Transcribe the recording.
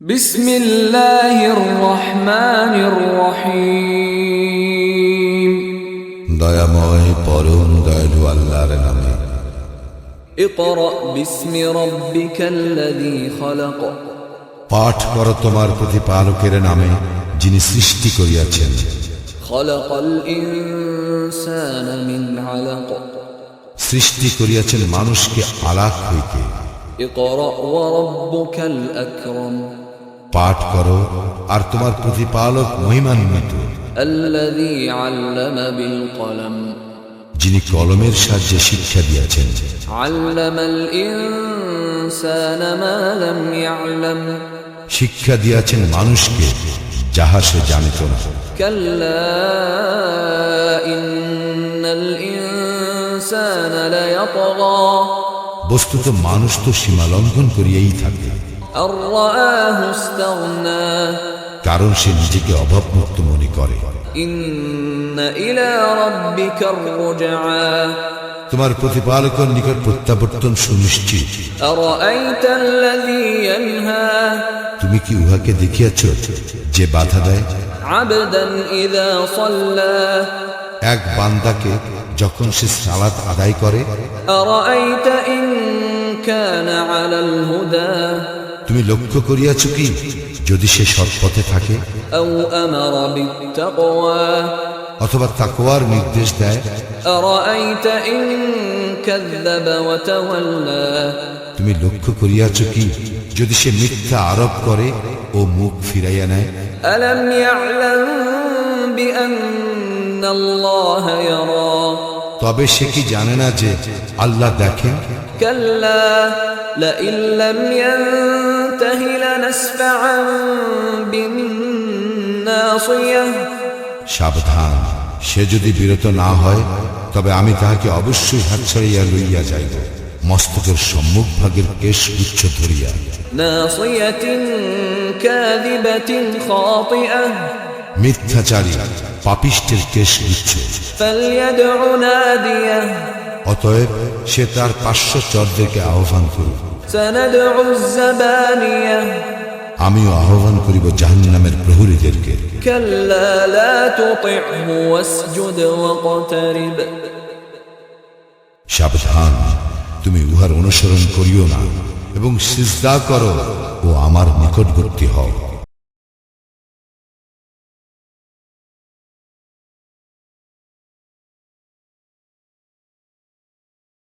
بسم الله الرحمن الرحيم দয়াময় পরম দয়ালু আল্লাহর নামে اقرأ باسم ربك الذي خلق পাঠ করো তোমার প্রতিপালকের নামে যিনি সৃষ্টি করিয়াছেন خلق الإنسان من علق সৃষ্টি করিয়াছেন মানুষকে আলাক হইতে اقرأ وربك الأكرم পাঠ করো আর তোমার প্রতিপালক মহিমান্বিত। যিনি কলমের সাহায্যে শিক্ষা দিয়েছেন। শিক্ষা দিয়েছেন মানুষকে যাহা সে জানিত না। বস্তুত মানুষ তো সীমালঙ্ঘন করিয়েই থাকে। কারণ সে নিজেকে অভাবমুক্ত মনে করে। তোমার প্রতিপালকের নিকট প্রত্যাবর্তন সুনিশ্চিত। তুমি কি উহাকে দেখিয়াছ যে বাধা দেয়? এক বান্দাকে যখন সে সালাত আদায় করে তুমি লক্ষ্য করিয়াছ কি? যদি সে সৎপথে থাকে অথবা তাকোয়ার নির্দেশ দেয়। তুমি লক্ষ্য করিয়াছ কি? যদি সে মিথ্যা আরোপ করে ও মুখ ফিরাইয়া নেয়। তবে সে কি জানে না যে আল্লাহ দেখেন? কাল্লা সাবধান। সে যদি বিরত না হয় তবে আমি তাহাকে অবশ্যই হাত ছাড়িয়া লইয়া যাইব। মস্তকের সম্মুখ ভাগের কেশ উচ্চ ধরিয়া। মিথ্যাচারী পাপিষ্টের কেশ উচ্চ অতএব সে তার পার্শ্বচর্যকে আহ্বান করুক। আমিও আহ্বান করিব জাহান্নামের প্রহরীদেরকে। সাবধান তুমি উহার অনুসরণ করিও না এবং সিজদা করো ও আমার নিকটবর্তী হও।